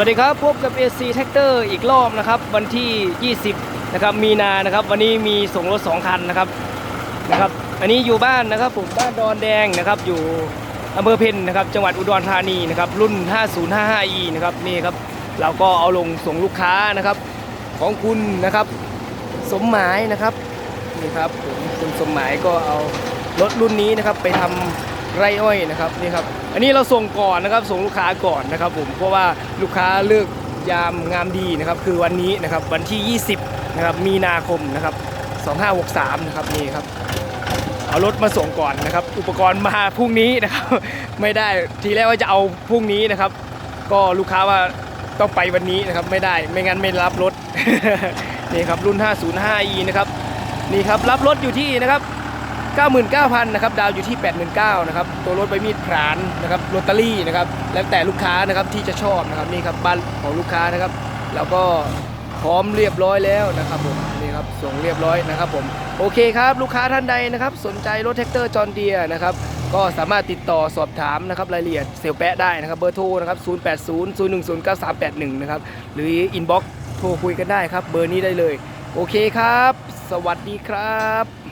วัสดีครับ พบกับ AC Tractor อีกรอบนะครับ วันที่ 20 นะครับ มีนานะครับ วันนี้มีส่งรถ 2 คันนะครับนะครับ อันนี้อยู่บ้านนะครับผมบ้านดอนแดงนะครับ อยู่อำเภอเพนนะครับ จังหวัดอุดรธานีนะครับ รุ่น 5055e นะครับนี่ครับ เราก็เอาลงส่งลูกค้านะครับ ของคุณนะครับ สมหมายนะครับนี่ครับผมคุณสมหมายก็เอารถรุ่นนี้นะครับไปทำ ไรอ้อยนะครับนี่ครับอันนี้เราส่งก่อนนะครับส่งลูกค้าก่อนนะครับผมเพราะว่าลูกค้าเลือกยามงามดีนะครับคือวันนี้นะครับวันที่ 20นะครับมีนาคมนะครับ2563นะครับนี่ครับเอารถมาส่งก่อนนะครับ อุปกรณ์มาพรุ่งนี้นะครับ ไม่ได้ทีแรกว่าจะเอาพรุ่งนี้นะครับ ก็ลูกค้าว่าต้องไปวันนี้นะครับ ไม่ได้ไม่งั้นไม่รับรถนี่ครับรุ่น 505e นะครับนี่ครับรับรถอยู่ที่นะครับ 99,000นะครับดาวอยู่ที่ 89,000นะครับตัวรถใบมีดผรานนะครับโรตารี่นะครับแล้วแต่ลูกค้านะครับที่จะชอบนะครับนี่ครับบ้านของลูกค้านะครับ แล้วก็พร้อมเรียบร้อยแล้วนะครับผมนี่ครับส่งเรียบร้อยนะครับผมโอเคครับลูกค้าท่านใดนะครับ สนใจรถแท็กเตอร์จอห์นเดียนะครับก็สามารถติดต่อสอบถามนะครับรายละเอียดเซลลแปะได้นะครับเบอร์โทรนะครับ 080 010 9381 นะครับหรืออินบ็อกซ์โทรคุยกันได้ครับ เบอร์นี้ได้เลย โอเคครับ สวัสดีครับ